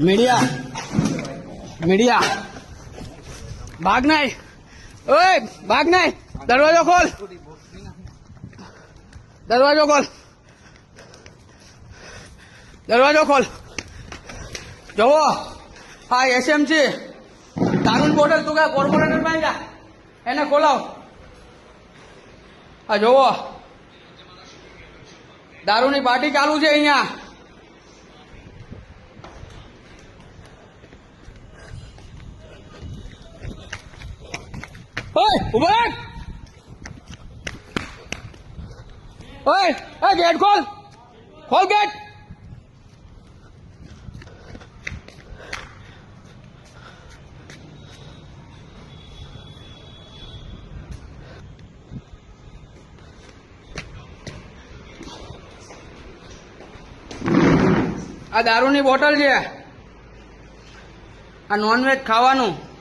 Media. Media. ભાગ નહીં. ઓય, ભાગ નહીં. દરવાજો ખોલ. દરવાજો ખોલ. દરવાજો ખોલ. જુઓ હા એસએમસી. દારૂની બોટલ તું ક્યાં કોર્પોરેટર પાસે જા. એને ખોલાવ. હા જોવો. દારૂની પાર્ટી ચાલુ છે અહીંયા. ઊભો ઓય એ ગેટ ખોલ. ખોલ ગેટ આ દારૂની બોટલ છે. આ નોનવેજ ખાવાનું.